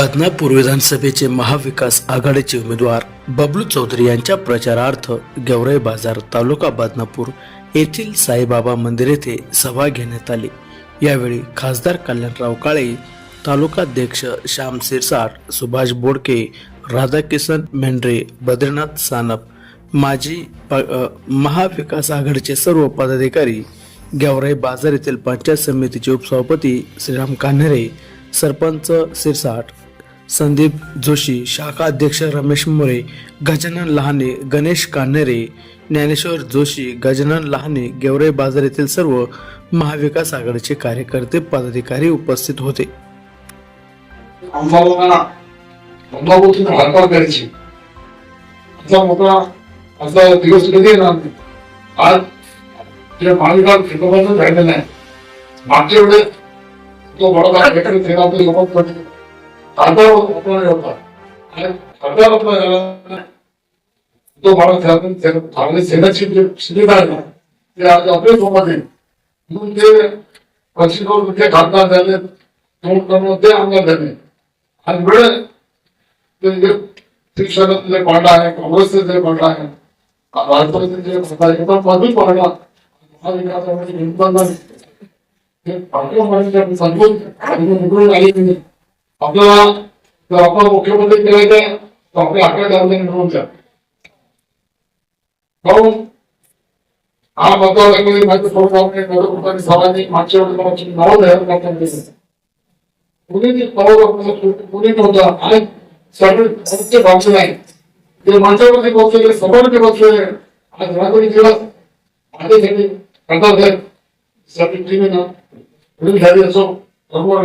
बदनापूर विधानसभेचे महाविकास आघाडीचे उमेदवार बबलू चौधरी यांच्या प्रचारार्थ गेवराई बाजार तालुका बदनापूर येथील साईबाबा मंदिर येथे सभा घेण्यात आली. यावेळी खासदार कल्याणराव काळे तालुकाध्यक्ष श्याम सिरसाट सुभाष बोडके राधाकिशन मेंढरे बद्रीनाथ सानप माजी प- महाविकास आघाडीचे सर्व पदाधिकारी गेवराई बाजार येथील पंचायत समितीचे उपसभापती श्रीराम कान्हेरे सरपंच सिरसाट संदीप जोशी शाखा अध्यक्ष रमेश मोरे गजानन लहाने गणेश कान्हेरे ज्ञानेश्वर जोशी गजानन लहाने गेवरे बाजार येथील सर्व महाविकास आघाडीचे कार्यकर्ते पदाधिकारी उपस्थित होते. दिवस कधी येणार आज मागच्या वेळेस तो आता होता आणि आता आपला झाला तो बडा चांगली सेनाची आहे ना, ते आज आपल्यासोबत आहे म्हणून ते पश्चिम ते खासदार झाले दोन ते आमदार झाले आणि वेळ ते शिक्षणातले पाडा आहे काँग्रेसचे जे पाडा आहे राजकारणाचे जे पाडा आहे एकदम मजबूत पाडा महाविकासामध्ये झाले. ते आले आपला जर आपला मुख्यमंत्री करायचं आहे, तर आपल्या आकडे द्यावे द्या काहून? हा मतदारसंघामध्ये माहिती पडून सर्वांनी मागच्या वेळेस नाव जाहीर करताना कुणी नव्हता आणि सगळे सत्य भाषण आहे ते माणसावरती बसलेले समोरचे बसलेले आज रात्री दिवस माझ्यासाठी करतात आहेत साठी टीव्ही ना पुढील झाली असो समोर